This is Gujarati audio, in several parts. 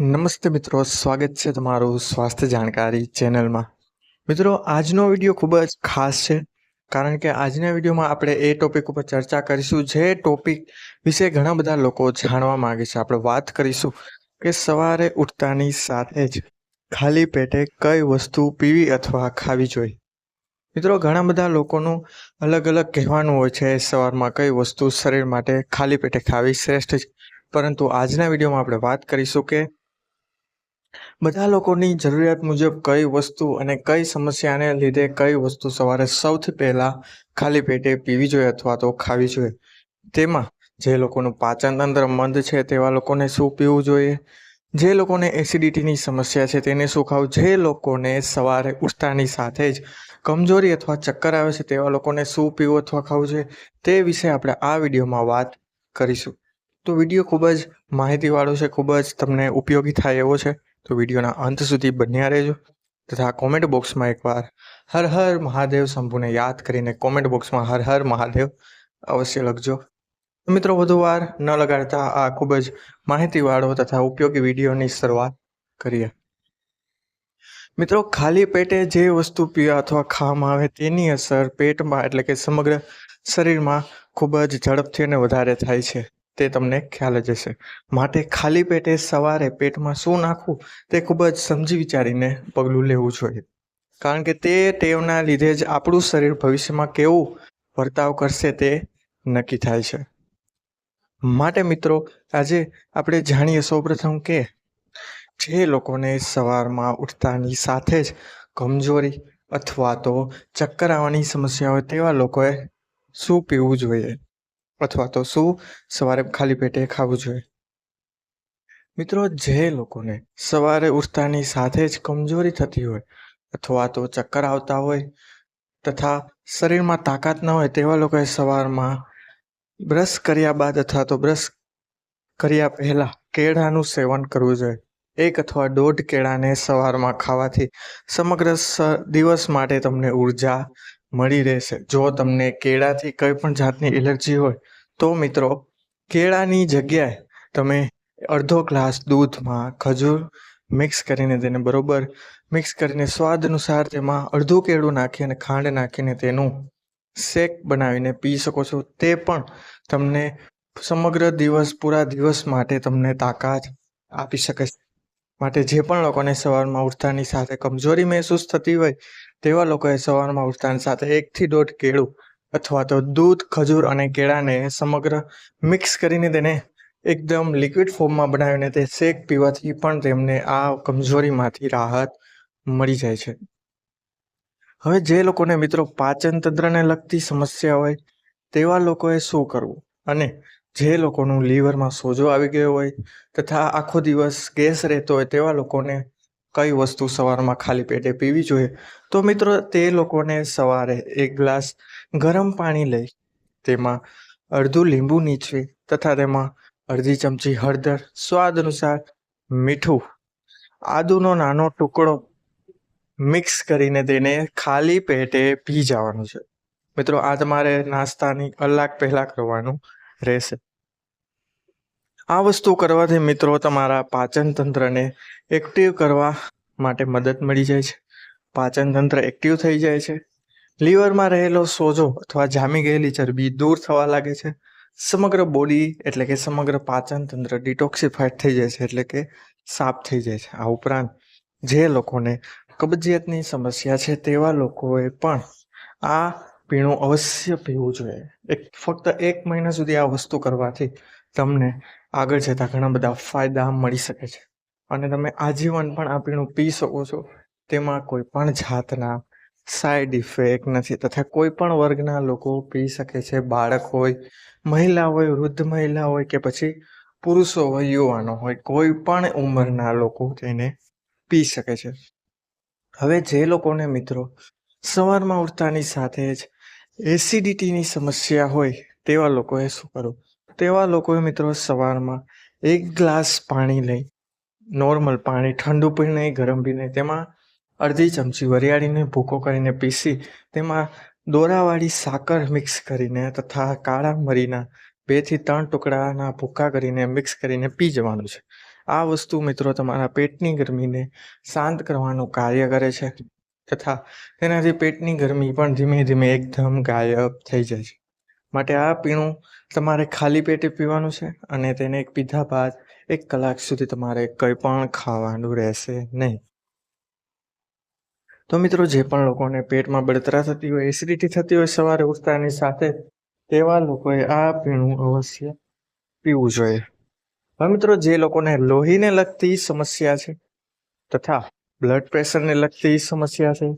નમસ્તે મિત્રો, સ્વાગત છે તમારું સ્વાસ્થ્ય જાણકારી ચેનલમાં. મિત્રો, આજનો વીડિયો ખૂબ જ ખાસ છે, કારણ કે આજના વિડીયોમાં આપણે એ ટોપિક ઉપર ચર્ચા કરીશું જે ટોપિક વિશે ઘણા બધા લોકો જાણવા માગે છે. આપણે વાત કરીશું કે સવારે ઉઠતાની સાથે જ ખાલી પેટે કઈ વસ્તુ પીવી અથવા ખાવી જોઈએ. મિત્રો, ઘણા બધા લોકોનું અલગ અલગ કહેવાનું હોય છે, સવારમાં કઈ વસ્તુ શરીર માટે ખાલી પેટે ખાવી શ્રેષ્ઠ છે. પરંતુ આજના વિડીયોમાં આપણે વાત કરીશું કે બધા લોકોની જરૂરિયાત મુજબ કઈ વસ્તુ અને કઈ સમસ્યાને લીધે કઈ વસ્તુ સવારે સૌથી પહેલાં ખાલી પેટે પીવી જોઈએ અથવા તો ખાવી જોઈએ. તેમાં જે લોકોનું પાચન તંત્ર મંદ છે તેવા લોકોને શું પીવું જોઈએ? જે લોકોને એસિડિટીની સમસ્યા છે તેને શું ખાવું? જે લોકોને સવારે ઉઠતાની સાથે જ કમજોરી અથવા ચક્કર આવે છે તેવા લોકોને શું પીવું અથવા ખાવું જોઈએ? તે વિશે આપણે આ વિડીયોમાં વાત કરીશું. તો વીડિયો ખૂબ જ માહિતીવાળો છે, ખૂબ જ તમને ઉપયોગી થાય એવો છે. તો વિડીયોના અંત સુધી બન્યા રહેજો તથા કોમેન્ટ બોક્સમાં એકવાર હર હર મહાદેવ શંભુને યાદ કરીને કોમેન્ટ બોક્સમાં હર હર મહાદેવ અવશ્ય લખજો. મિત્રો વધુ વાર ન લગાડતા આ ખૂબ જ માહિતીવાળો તથા ઉપયોગી વિડીયોની શરૂઆત કરીએ. મિત્રો ખાલી પેટે જે વસ્તુ પીવા અથવા ખાવામાં આવે તેની અસર પેટમાં એટલે કે સમગ્ર શરીરમાં ખૂબ જ ઝડપથી અને વધારે થાય છે. તે તમને ખ્યાલ જ હશે. માટે ખાલી પેટે સવારે પેટમાં શું નાખવું તે ખૂબ જ સમજી વિચારીને પગલું લેવું જોઈએ. કારણ કે તે ટેવના લીધે જ આપણું શરીર ભવિષ્યમાં કેવું વર્તાવ કરશે તે નક્કી થાય છે. માટે મિત્રો, આજે આપણે જાણીએ સૌપ્રથમ કે જે લોકોને સવારમાં ઉઠતાની સાથે જ કમજોરી અથવા તો ચક્કર આવવાની સમસ્યા હોય તેવા લોકોએ શું પીવું જોઈએ? અથવા તો શું સવારે ખાલી પેટે ખાવું જોઈએ? મિત્રો, જે લોકોને સવારે ઉઠતાની સાથે જ કમજોરી થતી હોય અથવા તો ચક્કર આવતા હોય તથા શરીરમાં તાકાત ન હોય તેવા લોકોએ સવારમાં બ્રશ કર્યા બાદ અથવા તો બ્રશ કર્યા પહેલાં કેળાનું સેવન કરવું જોઈએ. એક અથવા દોઢ કેળાને સવારમાં ખાવાથી સમગ્ર દિવસ માટે તમને ઊર્જા મળી રહેશે. જો તમને કેળાથી કંઈ પણ જાતની એલર્જી હોય, તો મિત્રો, કેળાની જગ્યાએ તમે અડધો ગ્લાસ દૂધમાં ખજૂર મિક્સ કરીને તેને બરોબર મિક્સ કરીને સ્વાદ અનુસાર તેમાં અડધું કેળું નાખી અને ખાંડ નાખીને તેનું શેક બનાવીને પી શકો છો. તે પણ તમને સમગ્ર દિવસ, પૂરા દિવસ માટે તમને તાકાત આપી શકે છે. માટે જે પણ લોકોને સવારમાં ઉઠતાની સાથે કમજોરી મહેસૂસ થતી હોય, તેવા લોકોએ સવારમાં ઉઠતાની સાથે એકથી દોઢ કેળું અથવા તો દૂધ, ખજૂર અને કેળાને સમગ્ર મિક્સ કરીને તેને એકદમ લિક્વિડ ફોર્મમાં બનાવીને તે શેક પીવાથી પણ તેમને આ કમજોરીમાંથી રાહત મળી જાય છે. હવે જે લોકોને મિત્રો પાચન તંત્રને લગતી સમસ્યા હોય, તેવા લોકોએ શું કરવું? અને જે લોકોનું લીવરમાં સોજો આવી ગયો હોય તથા આખો દિવસ ગેસ રહેતો હોય તેવા લોકોને કઈ વસ્તુ સવારમાં ખાલી પેટે પીવી જોઈએ? તો મિત્રો તે લોકોને સવારે એક ગ્લાસ ગરમ પાણી લઈ તેમાં અડધું લીંબુ નીચવી તથા તેમાં અડધી ચમચી હળદર, સ્વાદ અનુસાર મીઠું, આદુનો નાનો ટુકડો મિક્સ કરીને તેને ખાલી પેટે પી જવાનું છે. મિત્રો આ તમારે નાસ્તાની કલાક પહેલાં કરવાનું રહેશે. આ વસ્તુ કરવાથી મિત્રો તમારા પાચન તંત્રને એક્ટિવ કરવા માટે મદદ મળી જાય છે. પાચન તંત્ર એક્ટિવ થઈ જાય છે. લીવરમાં રહેલો સોજો અથવા જામી ગયેલી ચરબી દૂર થવા લાગે છે. સમગ્ર બોડી એટલે કે સમગ્ર પાચન તંત્ર ડિટોક્સિફાઈડ થઈ જાય છે એટલે કે સાફ થઈ જાય છે. આ ઉપરાંત જે લોકોને કબજિયાતની સમસ્યા છે તેવા લોકોએ પણ આ પીણું અવશ્ય પીવું જોઈએ. એક, ફક્ત એક મહિના સુધી આ વસ્તુ કરવાથી તમને આગળ જતાં ઘણા બધા ફાયદા મળી શકે છે. અને તમે આજીવન પણ આ પીણું પી શકો છો. તેમાં કોઈ પણ જાતના સાઈડ ઇફેક્ટ નથી તથા કોઈ પણ વર્ગના લોકો પી શકે છે. બાળક હોય, મહિલા હોય, વૃદ્ધ મહિલા હોય કે પછી પુરુષો હોય, યુવાનો હોય, કોઈ પણ ઉંમરના લોકો તેને પી શકે છે. હવે જે લોકોને મિત્રો, સવારમાં ઉઠતાની સાથે જ એસિડિટીની સમસ્યા હોય તેવા લોકોએ શું કરવું તેવા લોકોએ મિત્રો સવારમાં એક ગ્લાસ પાણી લઈ, નોર્મલ પાણી, ઠંડુ પી ગરમ પી નહીં તેમાં અડધી ચમચી વરિયાળીને ભૂકો કરીને પીસી, તેમાં દોરાવાળી સાકર મિક્સ કરીને તથા કાળા મરીના બેથી ત્રણ ટુકડાના ભૂકા કરીને મિક્સ કરીને પી જવાનું છે. આ વસ્તુ મિત્રો તમારા પેટની ગરમીને શાંત કરવાનું કાર્ય કરે છે. તથા તેનાથી પેટની ગરમી પણ ધીમે ધીમે એકદમ ગાયબ થઈ જાય છે. માટે આ પીણું તમારે ખાલી પેટે પીવાનું છે અને તેને પીધા બાદ એક કલાક સુધી તમારે કંઈ પણ ખાવાનું રહેશે નહીં. તો મિત્રો, જે પણ લોકોને પેટમાં બળતરા થતી હોય, એસિડિટી થતી હોય, સવારે ઉઠતાની સાથે, તેવા લોકોએ આ પીણું અવશ્ય પીવું જોઈએ. હવે મિત્રો, જે લોકોને લોહીને લગતી સમસ્યા છે તથા બ્લડ પ્રેશરને લગતી સમસ્યા છે.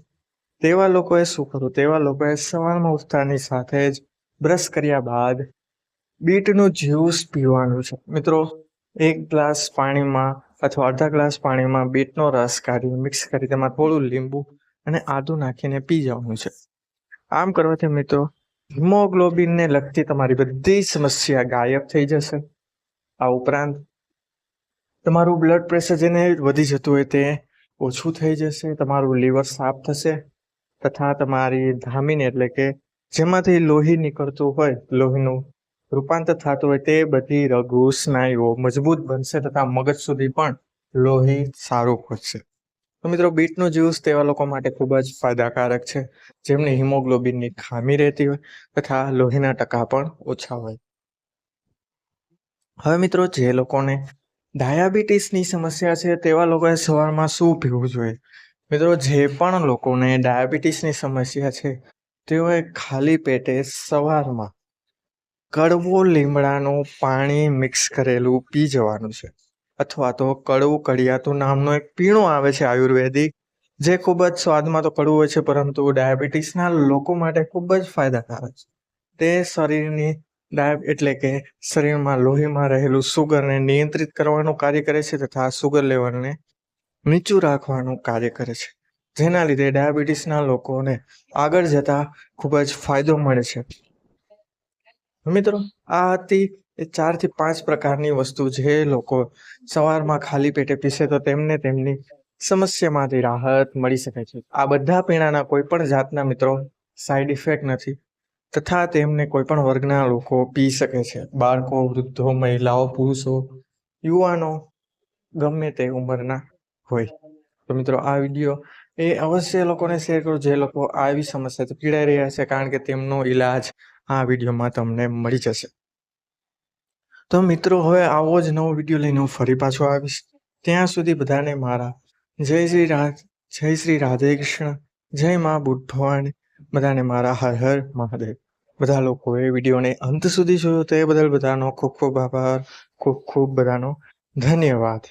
તેવા લોકોએ શું કરવું તેવા લોકોએ સવારમાં ઉઠતાની સાથે જ બ્રશ કર્યા બાદ બીટનું જ્યુસ પીવાનું છે. મિત્રો, એક ગ્લાસ પાણીમાં અથવા અડધા ગ્લાસ પાણીમાં બીટનો રસ કાઢી મિક્સ કરી તેમાં થોડું લીંબુ અને આદું નાખીને પી જવાનું છે. આમ કરવાથી મિત્રો હિમોગ્લોબિનને લગતી તમારી બધી સમસ્યા ગાયબ થઈ જશે. આ ઉપરાંત તમારું બ્લડ પ્રેશર જેને વધી જતું હોય તે ઓછું થઈ જશે, તમારું લીવર સાફ થશે તથા તમારી ધામીને એટલે કે જેમાંથી લોહી નીકળતું હોય, લોહીનું રૂપાંતર થતું હોય તે બધી રઘુ સ્નાયુઓ મજબૂત બનશે તથા મગજ સુધી પણ લોહી સારું પહોંચશે. તો મિત્રો, બીટનું જ્યુસ તેવા લોકો માટે ખૂબ જ ફાયદાકારક છે, જેમની હિમોગ્લોબિનની ખામી રહેતી હોય તથા લોહીના ટકા પણ ઓછા હોય. હવે મિત્રો, જે લોકોને ડાયાબિટીસની સમસ્યા છે તેવા લોકોએ સવારમાં શું પીવું જોઈએ? મિત્રો, જે પણ લોકોને ડાયાબિટીસની સમસ્યા છે, તેઓએ ખાલી પેટે સવારમાં કડવો લીમડાનું પાણી મિક્સ કરેલું પી જવાનું છે. અથવા તો કડવું કડિયાતું નામનું એક પીણું આવે છે આયુર્વેદિક, જે ખૂબ જ સ્વાદમાં તો કડવું હોય છે, પરંતુ ડાયાબિટીસના લોકો માટે ખૂબ જ ફાયદાકારક છે. તે શરીરની ડાય એટલે કે શરીરમાં લોહીમાં રહેલું સુગરને નિયંત્રિત કરવાનું કાર્ય કરે છે તથા સુગર લેવલને નીચું રાખવાનું કાર્ય કરે છે. જેના લીધે ડાયાબિટીસના લોકોને આગળ જતા ખૂબ જ ફાયદો મળે છે. મિત્રો, આ હતી એ ચારથી પાંચ પ્રકારની વસ્તુ જે લોકો સવારમાં ખાલી પેટે પીશે તો તેમને તેમની સમસ્યામાંથી રાહત મળી શકે છે. આ બધા પીણાના કોઈ પણ જાતના મિત્રો સાઈડ ઇફેક્ટ નથી. તથા તેમને કોઈ પણ વર્ગના લોકો પી શકે છે. બાળકો, વૃદ્ધો, મહિલાઓ, પુરુષો, યુવાનો ગમે તે ઉંમરના હોય. તો મિત્રો, આ વીડિયો એ અવશ્ય લોકોને શેર કરો. જે લોકો આવી સમસ્યાથી પીડાઈ રહ્યા છે, કારણ કે તેમનો ઈલાજ આ વિડીયોમાં તમને મળી જશે. તો મિત્રો, હવે આવો જ નવો વીડિયો લઈને હું ફરી પાછો આવીશ. ત્યાં સુધી બધાને મારા જય શ્રી રાધ, જય શ્રી રાધે કૃષ્ણ, જય મા બુદ્ધવાણી બધાને મારા હર હર મહાદેવ. બધા લોકોએ વિડીયોને અંત સુધી જોયો તે બદલ બધાનો ખૂબ ખૂબ આભાર, ખૂબ ખૂબ બધાનો ધન્યવાદ.